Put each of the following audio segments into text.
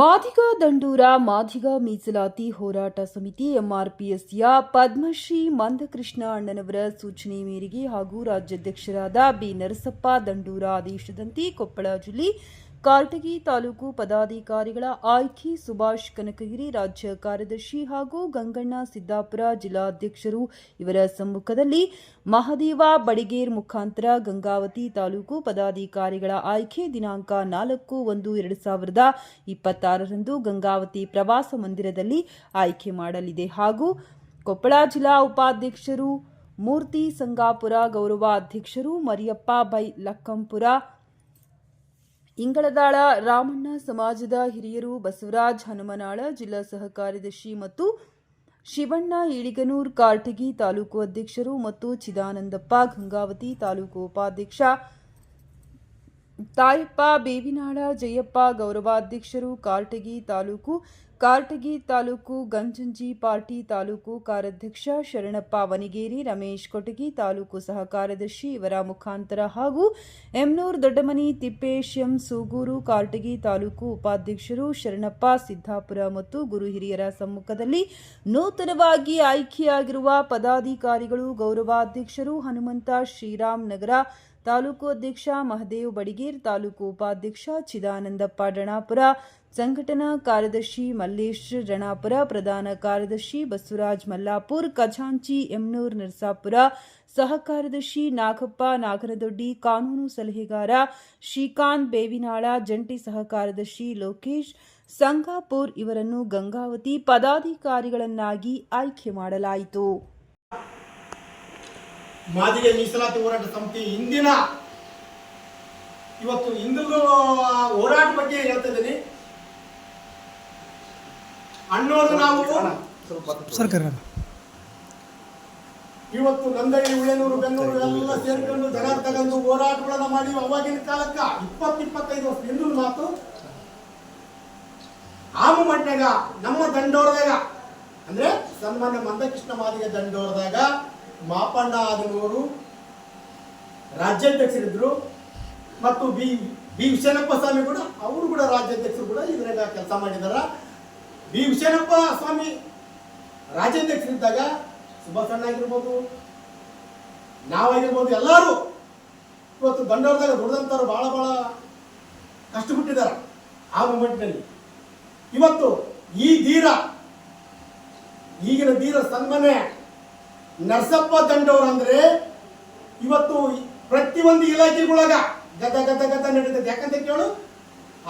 ಮಾದಿಗ ದಂಡೂರ, ಮಾದಿಗ ಮೀಸಲಾತಿ ಹೋರಾಟ ಸಮಿತಿ ಎಂಆರ್ಪಿಎಸ್ಯ ಪದ್ಮಶ್ರೀ ಮಂದಕೃಷ್ಣ ಅಣ್ಣನವರ ಸೂಚನೆ ಮೇರೆಗೆ ಹಾಗೂ ರಾಜ್ಯಾಧ್ಯಕ್ಷರಾದ ಬಿ ನರಸಪ್ಪ ದಂಡೂರ ಆದೇಶದಂತೆ ಕೊಪ್ಪಳ ಜಿಲ್ಲೆ ಕಾರಟಗಿ ತಾಲೂಕು ಪದಾಧಿಕಾರಿಗಳ ಆಯ್ಕೆ ಸುಭಾಷ್ ಕನಕಗಿರಿ ರಾಜ್ಯ ಕಾರ್ಯದರ್ಶಿ ಹಾಗೂ ಗಂಗಣ್ಣ ಸಿದ್ದಾಪುರ ಜಿಲ್ಲಾಧ್ಯಕ್ಷರು. ಇವರ ಸಮ್ಮುಖದಲ್ಲಿ ಮಹದೇವ ಬಡಿಗೇರ್ ಮುಖಾಂತರ ಗಂಗಾವತಿ ತಾಲೂಕು ಪದಾಧಿಕಾರಿಗಳ ಆಯ್ಕೆ ದಿನಾಂಕ ನಾಲ್ಕು ಒಂದು ಎರಡು ಸಾವಿರದ ಇಪ್ಪತ್ತಾರರಂದು ಗಂಗಾವತಿ ಪ್ರವಾಸ ಮಂದಿರದಲ್ಲಿ ಆಯ್ಕೆ ಮಾಡಲಿದೆ. ಹಾಗೂ ಕೊಪ್ಪಳ ಜಿಲ್ಲಾ ಉಪಾಧ್ಯಕ್ಷರು ಮೂರ್ತಿ ಸಂಗಾಪುರ ಗೌರವ ಅಧ್ಯಕ್ಷರು ಮರಿಯಪ್ಪ ಬೈ ಲಕ್ಕಂಪುರ ಇಂಗಳದಾಳ ರಾಮಣ್ಣ ಸಮಾಜದ ಹಿರಿಯರು ಬಸವರಾಜ್ ಹನುಮನಾಳ ಜಿಲ್ಲಾ ಸಹಕಾರ್ಯದರ್ಶಿ ಮತ್ತು ಶಿವಣ್ಣ ಈಳಿಗನೂರ್ ಕಾರ್ಟಗಿ ತಾಲೂಕು ಅಧ್ಯಕ್ಷರು ಮತ್ತು ಚಿದಾನಂದಪ್ಪ ಗಂಗಾವತಿ ತಾಲೂಕು ಉಪಾಧ್ಯಕ್ಷ. ತಾಯಪ್ಪ ಬೇವಿನಾಳ ಜಯಪ್ಪ ಗೌರವಾಧ್ಯಕ್ಷರು ಕಾರ್ಟಗಿ ತಾಲೂಕು ಕಾರಟಗಿ ತಾಲೂಕು, ಗಂಜಂಜಿ ಪಾರ್ಟಿ ತಾಲೂಕು ಕಾರ್ಯಾಧ್ಯಕ್ಷ ಶರಣಪ್ಪ ವನಿಗೇರಿ, ರಮೇಶ್ ಕೊಟಗಿ ತಾಲೂಕು ಸಹ ಕಾರ್ಯದರ್ಶಿ ಇವರ ಮುಖಾಂತರ ಹಾಗೂ ಎಮ್ನೂರ್ ದೊಡ್ಡಮನಿ, ತಿಪ್ಪೇಶ್ ಎಂ ಸೂಗೂರು ಕಾರ್ಟಗಿ ತಾಲೂಕು ಉಪಾಧ್ಯಕ್ಷರು ಶರಣಪ್ಪ ಸಿದ್ದಾಪುರ ಮತ್ತು ಗುರು ಹಿರಿಯರ ಸಮ್ಮುಖದಲ್ಲಿ ನೂತನವಾಗಿ ಆಯ್ಕೆಯಾಗಿರುವ ಪದಾಧಿಕಾರಿಗಳು, ಗೌರವಾಧ್ಯಕ್ಷರು ಹನುಮಂತ ಶ್ರೀರಾಮ್ ನಗರ ತಾಲೂಕು ಅಧ್ಯಕ್ಷ ಮಹದೇವ್ ಬಡಿಗೇರ್, ತಾಲೂಕು ಉಪಾಧ್ಯಕ್ಷ ಚಿದಾನಂದಪ್ಪ ಡಣಾಪುರ ಸಂಘಟನಾ ಕಾರ್ಯದರ್ಶಿ ಮಲ್ಲೇಶ್ ರಣಾಪುರ, ಪ್ರಧಾನ ಕಾರ್ಯದರ್ಶಿ ಬಸವರಾಜ್ ಮಲ್ಲಾಪುರ್, ಖಜಾಂಚಿ ಎಮ್ನೂರ್ ನರಸಾಪುರ, ಸಹ ಕಾರ್ಯದರ್ಶಿ ನಾಗಪ್ಪ ನಾಗರದೊಡ್ಡಿ ಕಾನೂನು ಸಲಹೆಗಾರ ಶ್ರೀಕಾಂತ್ ಬೇವಿನಾಳ, ಜಂಟಿ ಸಹ ಕಾರ್ಯದರ್ಶಿ ಲೋಕೇಶ್ ಸಂಗಾಪುರ್ ಇವರನ್ನು ಗಂಗಾವತಿ ಪದಾಧಿಕಾರಿಗಳನ್ನಾಗಿ ಆಯ್ಕೆ ಮಾಡಲಾಯಿತು. ಮಾದಿಗೆ ಮೀಸಲಾತಿ ಹೋರಾಟ ಸಮಿತಿ ಇಂದಿನ ಇವತ್ತು ಇಂದು ಹೋರಾಟ ಬಗ್ಗೆ ಹೇಳ್ತಾ ಅಣ್ಣೋರು ನಾವು ಸರ್ಕಾರ. ಇವತ್ತು ನಂದಳ್ಳಿ ಉಳೆನೂರು ಬೆಂಗಳೂರು ಎಲ್ಲ ಸೇರ್ಕೊಂಡು ಜನ ತಗೊಂಡು ಹೋರಾಟಗಳನ್ನು ಮಾಡಿ ಅವಾಗಿನ ಕಾಲಕ್ಕ. ಇಪ್ಪತ್ತು ಇಪ್ಪತ್ತೈದು ವರ್ಷ. ಹಿಂದಿನ ಮಾತು? ಆಮು ಮಟ್ಟಾಗ ನಮ್ಮ ದಂಡೋರದಾಗ ಅಂದ್ರೆ ಸನ್ಮಾನ್ಯ ಮಂದಕೃಷ್ಣ ಮಾದಿಗೆ ದಂಡೋರದಾಗ ಮಾಪಣ್ಣ ಆದನೂರು ರಾಜ್ಯಾಧ್ಯಕ್ಷರಿದ್ರು. ಮತ್ತು ಬಿ ಬಿ ವಿಶ್ವನಪ್ಪ ಸ್ವಾಮಿ ಕೂಡ ಅವರು ಕೂಡ ರಾಜ್ಯಾಧ್ಯಕ್ಷರು ಕೂಡ ಇದ್ರಾಗ ಕೆಲಸ ಮಾಡಿದಾರ. ಬಿ ವಿಶ್ವನಪ್ಪ ಸ್ವಾಮಿ ರಾಜ್ಯಾಧ್ಯಕ್ಷರಿದ್ದಾಗ ಸುಭಾಷಣ್ಣ ಆಗಿರ್ಬೋದು ನಾವಾಗಿರ್ಬೋದು ಎಲ್ಲರೂ ಇವತ್ತು ದಂಡೋರದಾಗ ದುಡ್ದಂಥವ್ರು ಭಾಳ ಭಾಳ ಕಷ್ಟಪಟ್ಟಿದ್ದಾರೆ ಆ ಮೂಮೆಂಟ್ನಲ್ಲಿ ಇವತ್ತು ಈ ಧೀರ, ಈಗಿನ ಧೀರ ಸನ್ಮಾನ್ಯ ನರಸಪ್ಪ ದಂಡವ್ರು ಅಂದರೆ ಇವತ್ತು ಪ್ರತಿಯೊಂದು ಇಲಾಖೆಗಳಾಗ ಗದ್ದ ಗದ್ದ ಗದ್ದ ನಡೀತದೆ ಯಾಕಂತ ಕೇಳು,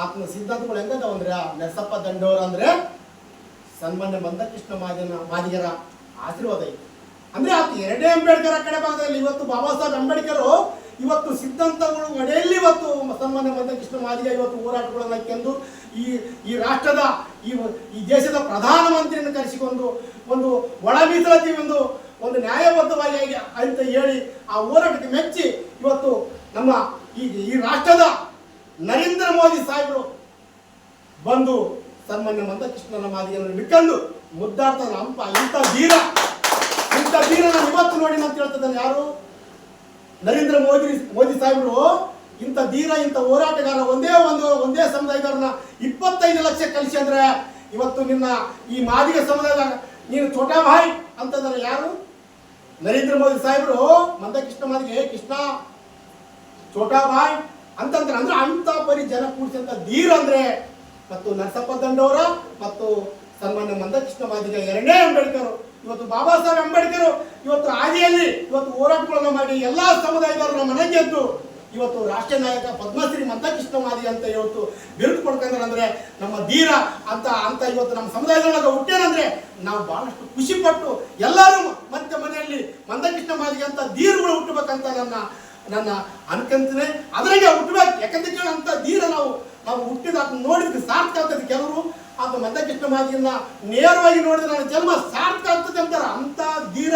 ಆತ್ಮ ಸಿದ್ಧಾಂತಗಳು ಹೆಂಗದಾವ ಅಂದ್ರೆ ಆ ನರಸಪ್ಪ ದಂಡವ್ರು ಅಂದ್ರೆ ಸನ್ಮಾನ್ಯ ಮಂದಕೃಷ್ಣ ಮಾದಿನ ಮಾದಿಗರ ಆಶೀರ್ವಾದ ಇದೆ. ಅಂದ್ರೆ ಆತ ಎರಡೇ ಅಂಬೇಡ್ಕರ್ ಕಡೆ ಭಾಗದಲ್ಲಿ ಇವತ್ತು ಬಾಬಾ ಸಾಹೇಬ್ ಅಂಬೇಡ್ಕರ್ ಇವತ್ತು ಸಿದ್ಧಾಂತಗಳು ಮಡೆಯಲ್ಲಿ ಇವತ್ತು ಸನ್ಮಾನ್ಯ ಮಂದಕೃಷ್ಣ ಮಾದಿಗ ಇವತ್ತು ಹೋರಾಟಗಳನ್ನು ಕೆಂದು ಈ ಈ ರಾಷ್ಟ್ರದ ಈ ಈ ದೇಶದ ಪ್ರಧಾನಮಂತ್ರಿಯನ್ನು ಕರೆಸಿಕೊಂಡು ಒಂದು ಒಳ ಮೀಸಲಾತಿ ಒಂದು ಒಂದು ನ್ಯಾಯಬದ್ಧವಾಗಿ ಅಂತ ಹೇಳಿ ಆ ಹೋರಾಟಕ್ಕೆ ಮೆಚ್ಚಿ ಇವತ್ತು ನಮ್ಮ ಈ ಈ ರಾಷ್ಟ್ರದ ನರೇಂದ್ರ ಮೋದಿ ಸಾಹೇಬರು ಬಂದು ಸನ್ಮಾನ್ಯ ಮಂದಕೃಷ್ಣನ ಮಾದಿಗೆಯನ್ನು ಬಿಟ್ಕೊಂಡು ಮುದ್ದಾಡ್ತಾನೆ. ಹಂಪ ಇಂಥ ಧೀರ ಇಂಥ ಧೀರ ನಾನು ಇವತ್ತು ನೋಡಿ ಅಂತ ಹೇಳ್ತಿದ್ದಾನೆ ಯಾರು? ನರೇಂದ್ರ ಮೋದಿ ಮೋದಿ ಸಾಹೇಬರು, ಇಂಥ ಧೀರ ಇಂಥ ಹೋರಾಟಗಾರ ಒಂದೇ ಒಂದು, ಒಂದೇ ಸಮುದಾಯದವ್ರನ್ನ ಇಪ್ಪತ್ತೈದು ಲಕ್ಷ ಕಲಿಸಿ ಅಂದ್ರೆ ಇವತ್ತು ನಿನ್ನ ಈ ಮಾದಿಗ ಸಮುದಾಯದ ನೀನು ಛೋಟಾ ಭಾಯ್ ಅಂತಂದ್ರೆ ಯಾರು? ನರೇಂದ್ರ ಮೋದಿ ಸಾಹೇಬರು ಮಂದಕೃಷ್ಣ ಮಾದಿಗೆ ಕೃಷ್ಣ, ಛೋಟಾ ಭಾಯ್ ಅಂತಂದ್ರೆ ಅಂದ್ರೆ ಅಂತ ಪರಿ ಜನ ಕೂಡಿಸಿದಂತ ಧೀರ ಅಂದ್ರೆ ಮತ್ತು ನರಸಪ್ಪ ದಂಡವರ ಮತ್ತು ಸನ್ಮಾನ್ಯ ಮಂದಕೃಷ್ಣ ಮಾದಿಗ ಎರಡನೇ ಅಂಬೇಡ್ಕರ್. ಇವತ್ತು ಬಾಬಾ ಸಾಹೇಬ್ ಅಂಬೇಡ್ಕರ್, ಇವತ್ತು ಹಾದಿಯಲ್ಲಿ, ಇವತ್ತು ಹೋರಾಟಗಳನ್ನ ಮಾಡಿ ಎಲ್ಲಾ ಮನೆ ಗೆದ್ದು ಇವತ್ತು ರಾಷ್ಟ್ರೀಯ ನಾಯಕ ಪದ್ಮಶ್ರೀ ಮಂದಕೃಷ್ಣ ಮಾದಿ ಅಂತ ಇವತ್ತು ಬಿರುದು ಕೊಡ್ಕೊಂಡ್ರೆ ಅಂದ್ರೆ ನಮ್ಮ ಧೀರ ಅಂತ ಅಂತ ಇವತ್ತು ನಮ್ಮ ಸಮುದಾಯದೊಳಗೆ ಹುಟ್ಟೇನಂದ್ರೆ ನಾವು ಬಹಳಷ್ಟು ಖುಷಿ ಪಟ್ಟು ಎಲ್ಲರೂ ಮತ್ತೆ ಮನೆಯಲ್ಲಿ ಮಂದಕೃಷ್ಣ ಮಾದಿಗೆ ಅಂತ ಧೀರ್ಗಳು ಹುಟ್ಟಬೇಕಂತ ನನ್ನ ನನ್ನ ಅನ್ಕಂತೀನಿ. ಅದ್ರಾಗೆ ಹುಟ್ಟಬೇಕು ಯಾಕಂತ ಅಂತ ಧೀರ ನಾವು ನಾವು ಹುಟ್ಟಿದ ಅದನ್ನ ನೋಡಿದ್ರೆ ಸಾರ್ಥಕ ಆಗ್ತದೆ ಕೆಲವರು. ಅದು ಮಂದಕೃಷ್ಣ ಮಾದಿಯನ್ನ ನೇರವಾಗಿ ನೋಡಿದ್ರೆ ನನ್ನ ಜನ್ಮ ಸಾರ್ಥಕ ಆಗ್ತದೆ ಅಂತಾರೆ. ಅಂತ ಧೀರ.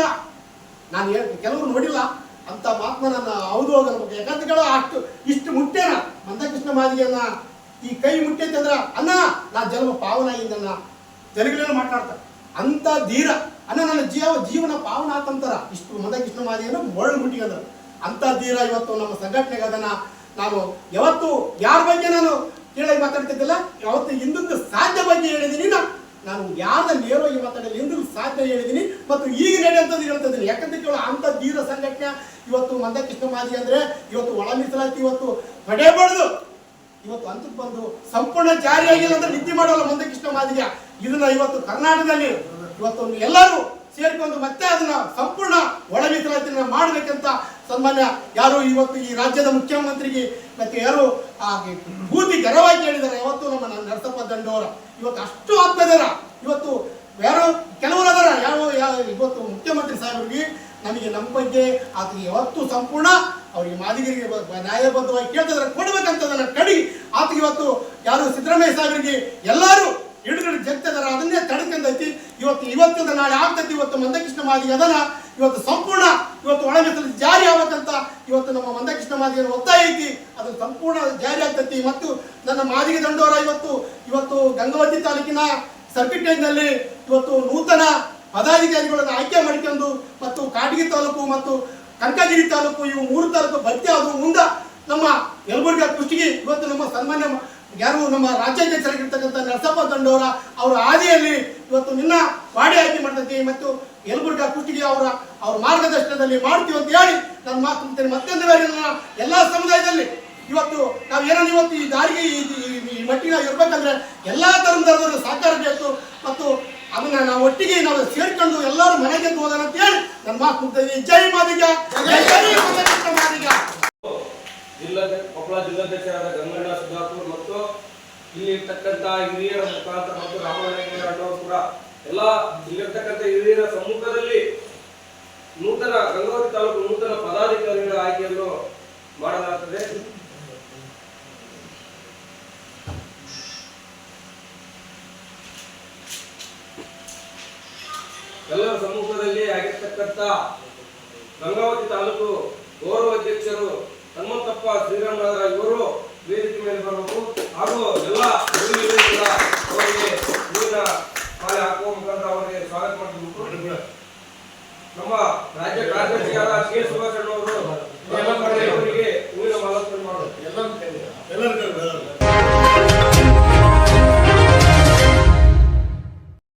ನಾನು ಹೇಳ್ತೀನಿ ಕೆಲವರು ನೋಡಿಲ್ಲ. ಅಂತ ಮಾತನ್ನ ನನ್ನ ಹೌದು ಹೋಗಬೇಕು ಯಾಕಂತ ಕೇಳೋ ಅಷ್ಟು, ಇಷ್ಟು ಮುಟ್ಟೇನ ಮಂದಕೃಷ್ಣ ಮಾದಿಯನ್ನ ಈ ಕೈ ಮುಟ್ಟೈತೆ ಅಂದ್ರೆ ಅನ್ನ ನಾ ಜನ್ಮ ಪಾವನ ಆಗಿದ್ದನ್ನ ತೆಲುಗಿನಲ್ಲಿ ಮಾತಾಡ್ತಾರೆ ಅಂತ ಧೀರ. ಅನ್ನ ನನ್ನ ಜೀವ, ಜೀವನ ಪಾವನ ಆತಂತಾರ ಇಷ್ಟು ಮಂದಕೃಷ್ಣ ಮಾದಿಯನ್ನು ಮೊಳ್ ಮುಟ್ಟಿಗಂದ್ರ ಅಂತ ಧೀರ ಇವತ್ತು ನಮ್ಮ ಸಂಘಟನೆಗೆ ಅದನ್ನ ನಾನು ಯಾವತ್ತು ಯಾರ ಬಗ್ಗೆ ನಾನು ಕೇಳಾಗಿ ಮಾತಾಡ್ತಿದ್ದಲ್ಲ? ಯಾವತ್ತು ಹಿಂದೊಂದು ಸಾಧ್ಯ ಬಗ್ಗೆ ಹೇಳಿದ್ದೀನಿ ನಾನು ಯಾವ ನೇರವಾಗಿ ಮಾತಾಡಲಿ ಹಿಂದೂ ಸಾಧ್ಯ ಹೇಳಿದ್ದೀನಿ ಮತ್ತು ಈಗ ನಡೆಯುವಂಥದ್ದು ಹೇಳ್ತಿದ್ದೀನಿ ಯಾಕಂತ ಕೇಳ ಅಂತ ಧೀರ ಸಂಘಟನೆ ಇವತ್ತು ಮಂದಕೃಷ್ಣ ಮಾಜಿ ಅಂದ್ರೆ ಇವತ್ತು ಒಳ ಮೀಸಲಾತಿ, ಇವತ್ತು ಪಡೆಯಬಾರ್ದು ಇವತ್ತು ಅಂತಕ್ಕೆ ಬಂದು ಸಂಪೂರ್ಣ ಜಾರಿಯಾಗಿಲ್ಲ ಅಂದ್ರೆ ನಿದ್ದೆ ಮಾಡೋಲ್ಲ ಮಂದಕೃಷ್ಣ ಮಾದಿಗೆ. ಇದನ್ನ ಇವತ್ತು ಕರ್ನಾಟಕದಲ್ಲಿ ಇವತ್ತು ಎಲ್ಲರೂ ಸೇರಿಕೊಂಡು ಮತ್ತೆ ಅದನ್ನ ಸಂಪೂರ್ಣ ಸನ್ಮಾನ್ಯ ಯಾರು ಇವತ್ತು ಈ ರಾಜ್ಯದ ಮುಖ್ಯಮಂತ್ರಿಗೆ ಮತ್ತೆ ಯಾರು ಭೂತಿ ಗರವಾಗಿ ಹೇಳಿದ್ದಾರೆ. ಯಾವತ್ತು ನಮ್ಮ ನರಸಪ್ಪ ದಂಡೋರ, ಇವತ್ತು ಅಷ್ಟು ಆತ್ಮದರ ಇವತ್ತು ಯಾರು ಕೆಲವರು ಅದರ ಯಾವ ಇವತ್ತು ಮುಖ್ಯಮಂತ್ರಿ ಸಾಹೇಬರಿಗೆ ನಮಗೆ ನಮ್ಮ ಬಗ್ಗೆ ಆತಗೆ ಯಾವತ್ತು ಸಂಪೂರ್ಣ ಅವರಿಗೆ ಮಾದಿಗರಿಗೆ ನ್ಯಾಯಬದ್ಧವಾಗಿ ಕೇಳ್ತಿದ್ರೆ ಕೊಡ್ಬೇಕಂತದನ್ನ ಕಡಿ ಆತ ಇವತ್ತು ಯಾರು ಸಿದ್ದರಾಮಯ್ಯ ಸಾಹೇಬರಿಗೆ ಎಲ್ಲರೂ ಹಿಡಿದು ಜಗ್ತದಾರ ಅದನ್ನೇ ತಡ್ಕೊಂಡೈತಿ ಇವತ್ತು ಇವತ್ತಿಂದ ನಾಳೆ ಆಗ್ತೈತಿ. ಇವತ್ತು ಮಂದಕೃಷ್ಣ ಮಾದಿಗೆ ಅದನ್ನ ಇವತ್ತು ಸಂಪೂರ್ಣ, ಇವತ್ತು ಒಳ ಜಾರಿ ಆಗ್ಬೇಕಂತ ಇವತ್ತು ನಮ್ಮ ಮಂದಕೃಷ್ಣ ಮಾದಿಗೆ ಒತ್ತಾಯ ಐತಿ. ಅದು ಸಂಪೂರ್ಣ ಜಾರಿ ಆಗ್ತೈತಿ. ಮತ್ತು ನನ್ನ ಮಾದಿಗೆ ದಂಡೋರ ಇವತ್ತು ಇವತ್ತು ಗಂಗಾವತಿ ತಾಲೂಕಿನ ಸರ್ಕಿಟೇಜ್ನಲ್ಲಿ ಇವತ್ತು ನೂತನ ಪದಾಧಿಕಾರಿಗಳನ್ನು ಆಯ್ಕೆ ಮಾಡಿಕೊಂಡು ಮತ್ತು ಕಾಟಗಿ ತಾಲೂಕು ಮತ್ತು ಕನಕಗಿರಿ ತಾಲೂಕು, ಇವು ಮೂರು ತಾಲೂಕು ಭರ್ತಿ ಆದವು ಮುಂದ ನಮ್ಮ ಯಲಬುರ್ಗ ಕೃಷಿಗೆ ಇವತ್ತು ನಮ್ಮ ಸನ್ಮಾನ್ಯ ಯಾರು ನಮ್ಮ ರಾಜ್ಯಾಧ್ಯಕ್ಷರಾಗಿರ್ತಕ್ಕಂಥ ನರಸಪ್ಪ ದಂಡೋರ ಅವರ ಹಾದಿಯಲ್ಲಿ ಇವತ್ತು ನಿನ್ನ ವಾಡಿ ಆಯ್ಕೆ ಮಾಡ್ತೀವಿ ಮತ್ತು ಯಲಬುರ್ಗಾ ಕುಟ್ಟಿಗೆ ಅವರ, ಅವ್ರ ಮಾರ್ಗದರ್ಶನದಲ್ಲಿ ಮಾಡ್ತೀವಿ ಅಂತ ಹೇಳಿ ನನ್ನ ಮಾತು ಮತ್ತೊಂದು ಬಾರಿ ನನ್ನ ಎಲ್ಲ ಸಮುದಾಯದಲ್ಲಿ ಇವತ್ತು ನಾವು ಏನೋ ಇವತ್ತು ಈ ದಾರಿಗೆ ಈ ಮಟ್ಟಿಗೆ ಇರ್ಬೇಕಂದ್ರೆ ಎಲ್ಲಾ ಧರ್ಮದವರು ಸಹಕಾರ ಬೇಕು ಮತ್ತು ಅದನ್ನ ನಾವು ಒಟ್ಟಿಗೆ ನಾವು ಸೇರ್ಕೊಂಡು ಎಲ್ಲರೂ ಮನೆಗೆ ಹೋಗೋಣ ಅಂತ ಹೇಳಿ ನನ್ನ ಮಾತು ಜೈ ಮಾದಿಗ. ಜೈ ಮಾದಿಗ. ಜಿಲ್ಲಾಧ್ಯ ಕೊಪ್ಪಳ ಜಿಲ್ಲಾಧ್ಯಕ್ಷರಾದ ಗಂಗಣ್ಣ ಸುಧಾಕರ್ ಮತ್ತು ಇಲ್ಲಿ ಇರ್ತಕ್ಕಂಥ ಹಿರಿಯರ ಮುಖಾಂತರ ಮತ್ತು ಅಣ್ಣವರು ಕೂಡ ಎಲ್ಲ ಇಲ್ಲಿರ್ತಕ್ಕಂಥ ಹಿರಿಯರ ಸಮ್ಮುಖದಲ್ಲಿ ನೂತನ ಗಂಗಾವತಿ ತಾಲೂಕು ನೂತನ ಪದಾಧಿಕಾರಿಗಳ ಆಯ್ಕೆಯನ್ನು ಮಾಡಲಾಗುತ್ತದೆ ಎಲ್ಲರ ಸಮ್ಮುಖದಲ್ಲಿ ಆಗಿರ್ತಕ್ಕಂಥ ಗಂಗಾವತಿ ತಾಲೂಕು ಗೌರವ ಅಧ್ಯಕ್ಷರು ಹನುಮಂತಪ್ಪ ಶ್ರೀರಾಮನಗರ ಇವರು ವೇದಿಕೆ ಮೇಲೆ ಬರಬೇಕು ಹಾಗೂ ಎಲ್ಲ ಅವರಿಗೆ ಹೂವಿನ ಮಾಲೆ ಹಾಕುವ ಮುಖಾಂತರ ಅವರಿಗೆ ಸ್ವಾಗತ ಮಾಡಬೇಕು ನಮ್ಮ ರಾಜ್ಯ ಕಾರ್ಯದರ್ಶಿಯಾದ ಕೆ. ಸುಭಾಷ್ ಅವರು ಅವರಿಗೆ ಹೂವಿನ ಮಾಲಾರ್ಪಣೆ ಮಾಡಬೇಕು ಎಲ್ಲರೂ